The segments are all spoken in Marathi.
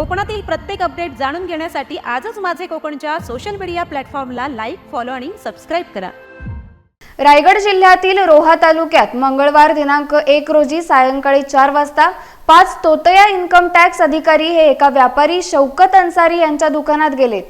कोकणातील प्रत्येक अपडेट जाणून घेण्यासाठी आजच माझे कोकणच्या सोशल मीडिया प्लॅटफॉर्मला लाईक फॉलो आणि सबस्क्राईब करा. रायगड जिल्ह्यातील रोहा तालुक्यात मंगळवार दिनांक एक रोजी सायंकाळी चार वाजता पाच तोतया इन्कम टॅक्स अधिकारी हे एका व्यापारी शौकत अन्सारी यांच्या दुकानात गेले.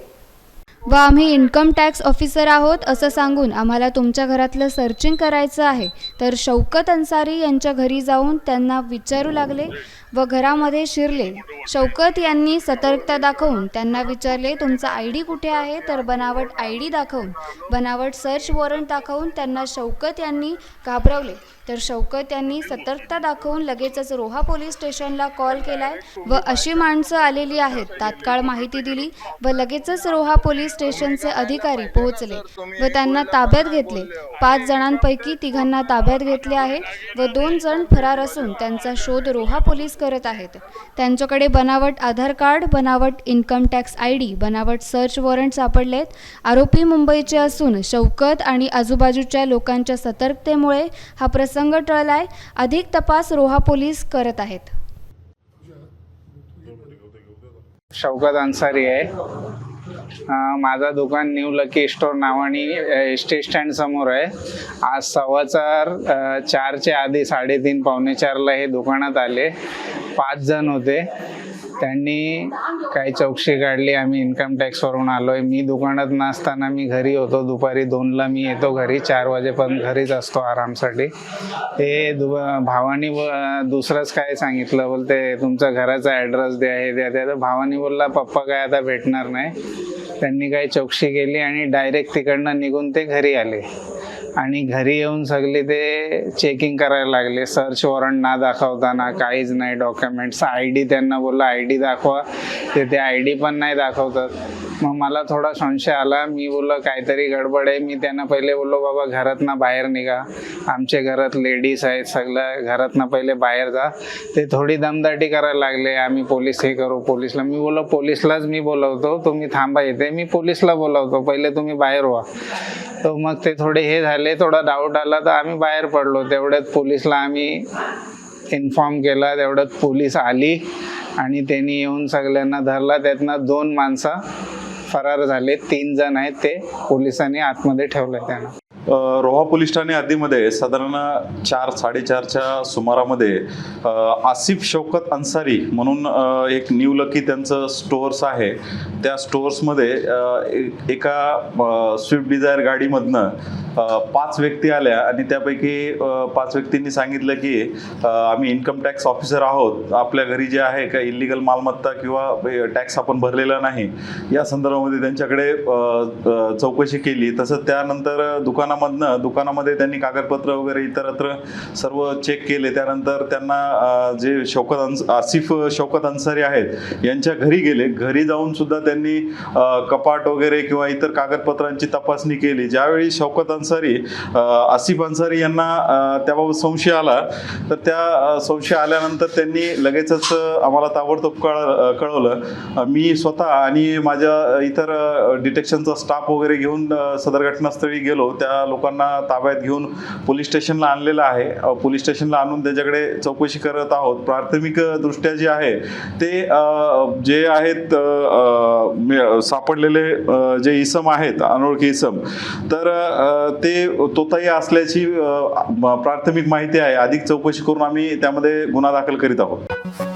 व आम्ही इन्कम टॅक्स ऑफिसर आहोत असं सांगून आम्हाला तुमच्या घरातलं सर्चिंग करायचं आहे. तर शौकत अन्सारी यांच्या घरी जाऊन त्यांना विचारू लागले व घरामध्ये शिरले. शौकत यांनी सतर्कता दाखवून त्यांना विचारले तुमचा आय डी कुठे आहे? तर बनावट आय डी दाखवून बनावट सर्च वॉरंट दाखवून त्यांना शौकत यांनी घाबरवले. तर शौकत यांनी सतर्कता दाखवून लगेचच रोहा पोलीस स्टेशनला कॉल केलाय व अशी माणसं आलेली आहेत. तात्काळ माहिती दिली व लगेचच रोहा पोलीस स्टेशनचे अधिकारी पोहोचले व त्यांना ताब्यात घेतले. पाच जणांपैकी तिघांना ताब्यात घेतले आहे व दोन जण फरार असून त्यांचा शोध रोहा पोलीस करत आहेत. त्यांच्याकडे बनावट आधार कार्ड बनावट इन्कम टॅक्स आय डी बनावट सर्च वॉरंट सापडलेत. आरोपी मुंबईचे असून शौकत आणि आजूबाजूच्या लोकांच्या सतर्कतेमुळे हा प्रसंग टळलाय. अधिक तपास रोहा पोलीस करत आहेत. शौकत अन्सारी आहे. माझा दुकान न्यू लकी स्टोर नावाने एस टी स्टँड समोर आहे. आज सव्वा चार चारच्या आधी साडेतीन पावणे चारला हे दुकानात आले. पाच जण होते. त्यांनी काही चौकशी काढली. आम्ही इन्कम टॅक्सवरून आलो आहे मी दुकानात नसताना मी घरी होतो. दुपारी दोनला मी येतो घरी. चार वाजेपर्यंत घरीच असतो आरामसाठी. ते दु भावानी दुसरंच काय सांगितलं? बोलते तुमचा घराचा ॲड्रेस द्या हे द्या त्या तर भावानी बोलला पप्पा काय आता भेटणार नाही. त्यांनी काही चौकशी केली आणि डायरेक्ट तिकडनं निघून ते घरी आले. आणि घरी येऊन सगळे ते चेकिंग करायला लागले. सर्च वॉरंट ना दाखवताना काहीच नाही डॉक्युमेंट्स आय डी त्यांना बोलला आय डी दाखवा. ते ते आय डी पण नाही दाखवतात. मग मला थोडा संशय आला. मी बोललो काहीतरी गडबड आहे. मी त्यांना पहिले बोललो बाबा घरातनं बाहेर निघा. आमच्या घरात लेडीज आहेत सगळं. घरातनं पहिले बाहेर जा. ते थोडी दमदाटी करायला लागले. आम्ही पोलीस हे करू पोलीसला. मी बोललो पोलीसलाच मी बोलवतो. तुम्ही थांबा येते मी पोलीसला बोलवतो. पहिले तुम्ही बाहेर व्हा. तर मग ते थोडे हे झाले. थोडा डाऊट आला तर आम्ही बाहेर पडलो. तेवढ्यात पोलीसला आम्ही इन्फॉर्म केला. तेवढ्यात पोलीस आली आणि त्यांनी येऊन सगळ्यांना धरला. त्यातनं दोन माणसं फरार झाले. तीन जण आहेत ते पोलिसांनी आतमध्ये ठेवले त्यांना. रोहा पोलीस ठाणे हद्दीमध्ये साधारण चार साडेचारच्या सुमारामध्ये आसिफ शौकत अन्सारी म्हणून एक न्यू लकी त्यांचं स्टोअर्स आहे. त्या स्टोअर्समध्ये एका स्विफ्ट डिझायर गाडीमधनं पाच व्यक्ती आल्या आणि त्यापैकी पाच व्यक्तींनी सांगितलं की आम्ही इन्कम टॅक्स ऑफिसर आहोत. आपल्या घरी जे आहे का इलिगल मालमत्ता किंवा टॅक्स आपण भरलेला नाही या संदर्भामध्ये त्यांच्याकडे चौकशी केली. तसंच त्यानंतर दुकानामधनं दुकानामध्ये त्यांनी कागदपत्र वगैरे इतरत्र सर्व चेक केले. त्यानंतर त्यांना जे शौकत अन्स आसिफ शौकत अन्सारी आहेत यांच्या घरी गेले. घरी जाऊन सुद्धा त्यांनी कपाट वगैरे किंवा इतर कागदपत्रांची तपासणी केली. ज्यावेळी शौकत अन्सारी आसिफ अन्सारी यांना त्याबाबत संशय आला. तर त्या संशय आल्यानंतर त्यांनी लगेचच आम्हाला ताबडतोब कळ कळवलं. मी स्वतः आणि माझ्या इतर डिटेक्शनचा स्टाफ वगैरे घेऊन सदर घटनास्थळी गेलो. त्या लोकांना ताब्यात घेऊन पोलीस स्टेशनला आणलेलं आहे. पोलीस स्टेशनला आणून त्याच्याकडे चौकशी करत आहोत. प्राथमिक दृष्ट्या जे आहे ते जे आहेत सापडलेले जे इसम आहेत अनोळखी इसम तर ते तोताई असल्याची प्राथमिक माहिती आहे. अधिक चौकशी करून आम्ही त्यामध्ये गुन्हा दाखल करीत आहोत.